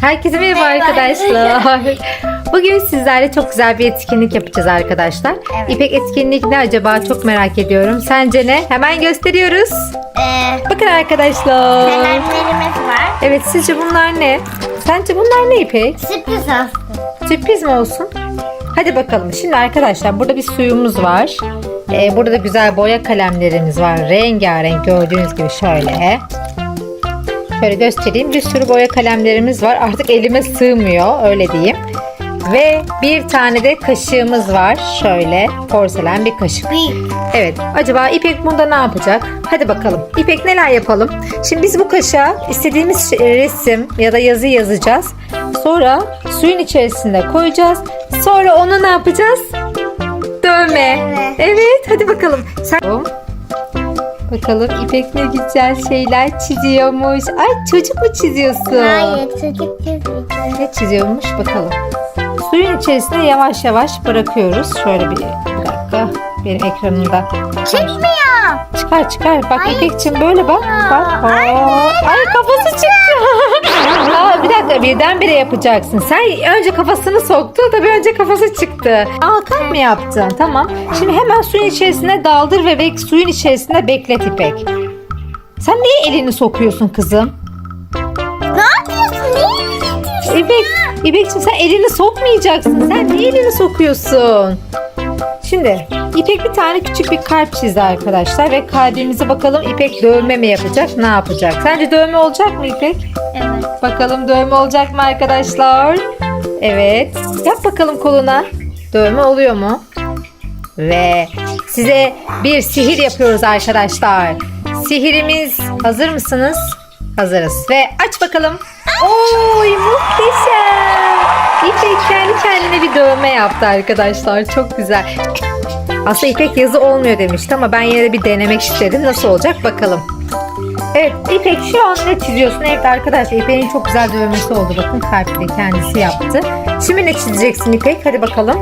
Herkese merhaba Merhaba. arkadaşlar. Bugün sizlerle çok güzel bir etkinlik yapacağız arkadaşlar. Evet. İpek etkinlik ne acaba çok merak ediyorum. Sence ne? Hemen gösteriyoruz. Ee, Bakın arkadaşlar. kalemlerimiz var. Evet sizce bunlar ne? Sence bunlar ne İpek? Sürpriz aslında. Sürpriz mi olsun? Hadi bakalım. Şimdi arkadaşlar burada bir suyumuz var. Ee, burada da güzel boya kalemlerimiz var. Rengarenk gördüğünüz gibi şöyle. Şöyle göstereyim. Bir sürü boya kalemlerimiz var. Artık elime sığmıyor. Öyle diyeyim. Ve bir tane de kaşığımız var. Şöyle porselen bir kaşık. Evet. Acaba İpek bunda ne yapacak? Hadi bakalım. İpek neler yapalım? Şimdi biz bu kaşığa istediğimiz şey- resim ya da yazı yazacağız. Sonra suyun içerisinde koyacağız. Sonra onu ne yapacağız? Dövme. Evet. Evet. Hadi bakalım. Sen... Bakalım İpek ne güzel şeyler çiziyormuş. Ay çocuk mu çiziyorsun? Hayır çocuk çizmeyeceğim. Ne çiziyormuş bakalım. Suyun içerisine yavaş yavaş bırakıyoruz. Şöyle bir, bir dakika. Benim ekranımda. Çıkmıyor. Çıkar çıkar. Bak Ay, İpek'cim böyle bak. Bak. Aa, Ay kafası çıktı. Aa, bir dakika birdenbire yapacaksın. Sen önce kafasını soktu. Tabii önce kafası çıktı. Kalp mı yaptın? Tamam. Şimdi hemen suyun içerisine daldır ve bek suyun içerisinde beklet İpek. Sen niye elini sokuyorsun kızım? Ne yapıyorsun? Niye? İpek, İpek'cim sen elini sokmayacaksın. Sen niye elini sokuyorsun? Şimdi İpek bir tane küçük bir kalp çizdi arkadaşlar ve kalbimize bakalım İpek dövme mi yapacak ne yapacak? Sence dövme olacak mı İpek? Evet. Bakalım dövme olacak mı arkadaşlar? Evet. Yap bakalım koluna. Dövme oluyor mu? Ve size bir sihir yapıyoruz arkadaşlar. Sihirimiz hazır mısınız? Hazırız. Ve aç bakalım. Oy muhteşem. İpek kendi kendine bir dövme yaptı arkadaşlar. Çok güzel. Aslında İpek yazı olmuyor demişti ama ben yine de bir denemek istedim. Nasıl olacak bakalım. Evet İpek şu an ne çiziyorsun? Evet arkadaşlar İpek'in çok güzel dövmesi oldu. Bakın kalpte kendisi yaptı. Şimdi ne çizeceksin İpek? Hadi bakalım.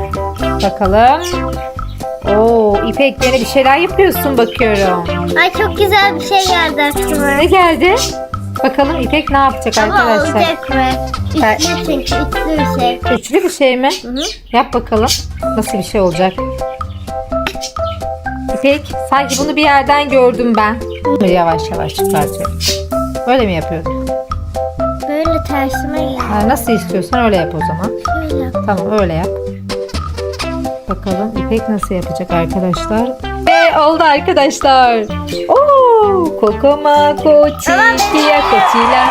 Bakalım. Oo İpek yine bir şeyler yapıyorsun bakıyorum. Ay çok güzel bir şey geldi aklıma. Ne geldi? Bakalım İpek ne yapacak Ama arkadaşlar? olacak mı? Ben- Üçlü çünkü üçlü bir şey. Üçlü bir şey mi? Hı hı. Yap bakalım. Nasıl bir şey olacak? İpek sanki bunu bir yerden gördüm ben. Yavaş yavaş çıkartıyorum. Böyle mi yapıyordun? Böyle tersime geldi. Ha, nasıl istiyorsan öyle yap o zaman. Şöyle yap. Tamam öyle yap. Bakalım İpek nasıl yapacak arkadaşlar. Ve oldu arkadaşlar. Oo, kokoma koçi kia koçila.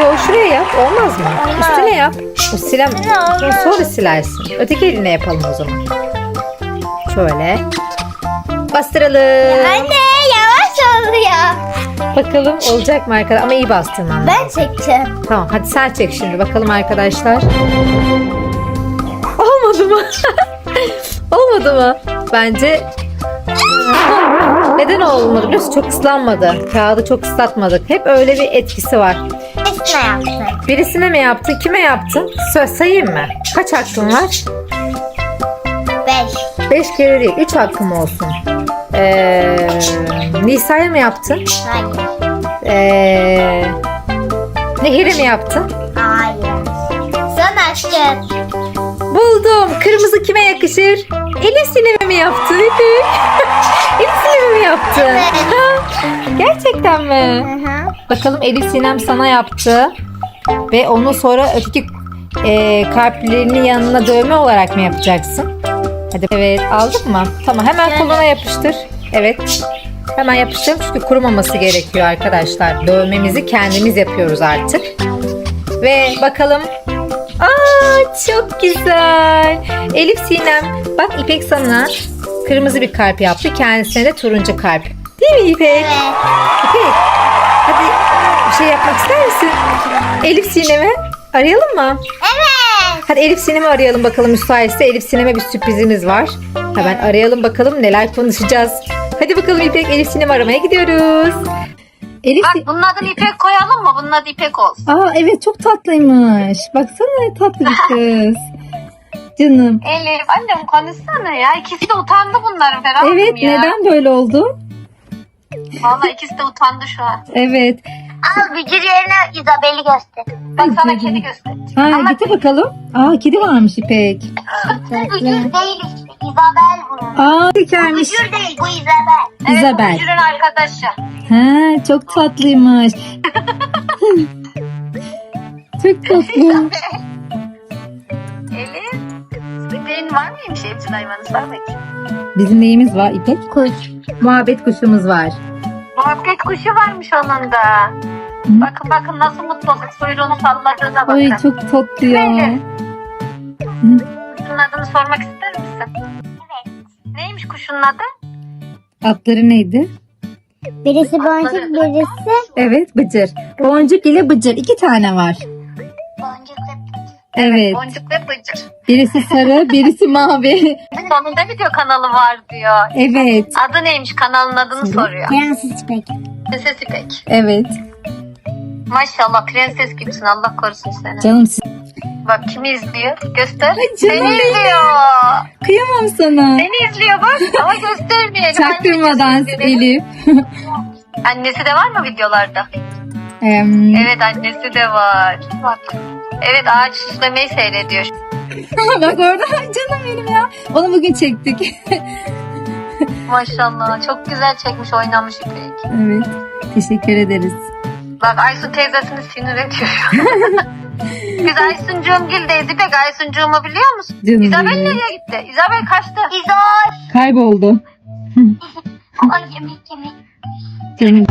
Yo şuraya yap. Olmaz mı? Olmaz. Üstüne yap. O silem. Sonra silersin. Öteki eline yapalım o zaman. Şöyle. Bastıralım. Anne yavaş oluyor. Bakalım olacak mı arkadaşlar? Ama iyi bastırman. Ben çekeceğim. Tamam hadi sen çek şimdi bakalım arkadaşlar. Olmadı mı? olmadı mı? Bence neden olmadı biliyor musun? Çok ıslanmadı. Kağıdı çok ıslatmadık. Hep öyle bir etkisi var. Üstüne yaptım. Birisine mi yaptın? Kime yaptın? Söz sayayım mı? Kaç hakkın var? Beş. 5 kere değil. 3 hakkım olsun. Ee, Nisa'ya mı yaptın? Hayır. Ee, Nehir'e mi yaptın? Hayır. Son aşkın. Buldum. Kırmızı kime yakışır? Elif Sinem'e mi yaptı? Elif Sinem'e mi yaptı? Ha, Gerçekten mi? Bakalım Elif Sinem sana yaptı. Ve onu sonra öteki e, kalplerinin yanına dövme olarak mı yapacaksın? Hadi evet aldık mı? Tamam hemen koluna yapıştır. Evet. Hemen yapıştır çünkü kurumaması gerekiyor arkadaşlar. Dövmemizi kendimiz yapıyoruz artık. Ve bakalım. Aa çok güzel. Elif Sinem bak İpek sana kırmızı bir kalp yaptı. Kendisine de turuncu kalp. Değil mi İpek? Evet. İpek hadi bir şey yapmak ister misin? Elif Sinem'i arayalım mı? Evet. Hadi Elif Sinem'i arayalım bakalım müsaitse. Elif Sinem'e bir sürprizimiz var. Hemen arayalım bakalım neler konuşacağız. Hadi bakalım İpek Elif Sinem'i aramaya gidiyoruz. Elif Bak bunun adını İpek koyalım mı? Bunun adı İpek olsun. Aa evet çok tatlıymış. Baksana ne tatlı bir kız. Canım. Elif annem konuşsana ya. İkisi de utandı bunların Ferah Evet ya. neden böyle oldu? Vallahi ikisi de utandı şu an. Evet. Al bücür yerine Isabel'i göster. Bak sana kedi göster. Ha gete bakalım. Aa kedi varmış İpek. Bücür değil işte. Isabel bu. Aa tekermiş. Bücür değil bu Isabel. Evet, Isabel. Bücür'ün arkadaşı. Ha çok tatlıymış. çok tatlı. Elif. Senin var mıymış evcil hayvanınız var mı? Bizim neyimiz var İpek? Kuş. Muhabbet kuşumuz var. Muhabbet kuşu varmış onun da. Bakın bakın nasıl mutlu olup kuyruğunu salladığına bakın. Ay çok tatlı ya. Böyle. Kuşun adını sormak ister misin? Evet. Neymiş kuşun adı? Adları neydi? Birisi boncuk birisi Evet Bıcır. Boncuk ile Bıcır. iki tane var. Evet. Boncuk ve Bıcır. Birisi sarı, birisi mavi. Sonunda video kanalı var diyor. Evet. Adı neymiş kanalın adını soruyor. Prenses İpek. Prenses İpek. Evet. Maşallah prenses gibisin Allah korusun seni. Canım. Bak kimi izliyor? Göster. Ay canım Seni benim. izliyor. Kıyamam sana. Seni izliyor bak ama göstermeyelim. Çaktırmadan Annesi. Elif. Annesi de var mı videolarda? Evet annesi de var. Evet ağaç süslemeyi seyrediyor. Bak orada canım benim ya. Onu bugün çektik. Maşallah çok güzel çekmiş oynamış İpek. evet. Teşekkür ederiz. Bak Aysun teyzesini sinir ediyor. Biz Aysuncuğumgildeyiz İpek. Aysuncuğumu biliyor musun? Canım İzabel benim. nereye gitti? İzabel kaçtı. İzol. Kayboldu. Ay yemek yemek. Canım.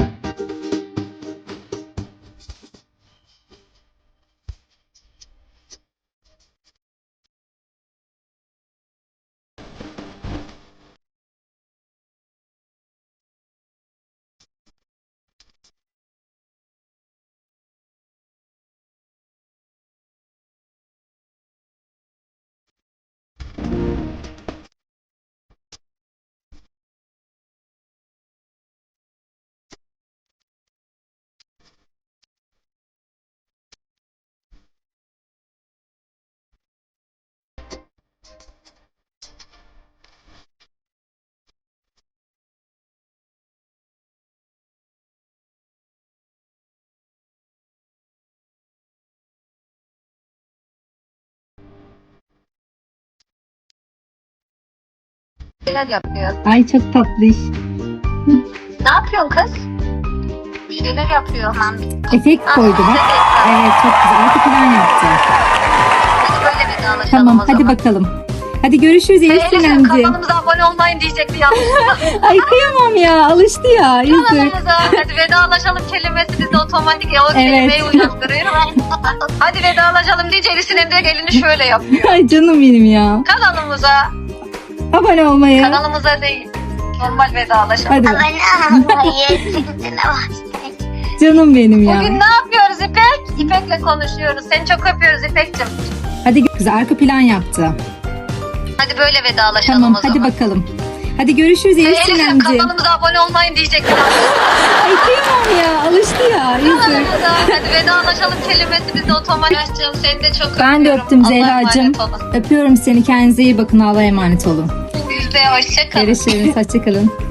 Neler yapıyor? Ay çok tatlı iş. Ne yapıyorsun kız? Bir şeyler yapıyor. Tamam. Efekt koydu bak. Evet çok güzel. Arka plan yaptı. Hadi böyle vedalaşalım Tamam o hadi zaman. bakalım. Hadi görüşürüz Elif Elif'in Sinemci. kanalımıza abone olmayın diyecekti yanlışlıkla. Ay kıyamam ya. Alıştı ya. Kanalımıza hadi vedalaşalım kelimesi bizi otomatik o kelimeyi uyandırıyor. hadi vedalaşalım deyince Elif Sinem de elini şöyle yapıyor. Ay canım benim ya. Kanalımıza, Abone olmayı. kanalımıza değil. Normal vedalaşalım. Hadi. Abone olmayı. Canım benim ya. Bugün ne yapıyoruz İpek? İpek'le konuşuyoruz. Seni çok öpüyoruz İpek'cim. Hadi güzel arka plan yaptı. Hadi böyle vedalaşalım Tamam o zaman. hadi bakalım. Hadi görüşürüz Elif Elif'im Sinemci. kanalımıza abone olmayın diyecektim. Ay kıyamam ya. Alıştı ya. Kanalımıza hadi vedalaşalım kelimesi bizi otomatik. Seni de çok Ben de öpüyorum. öptüm Zehracığım. Öpüyorum seni. Kendinize iyi bakın. Allah'a emanet olun. Biz de hoşça kalın. Görüşürüz. Hoşçakalın.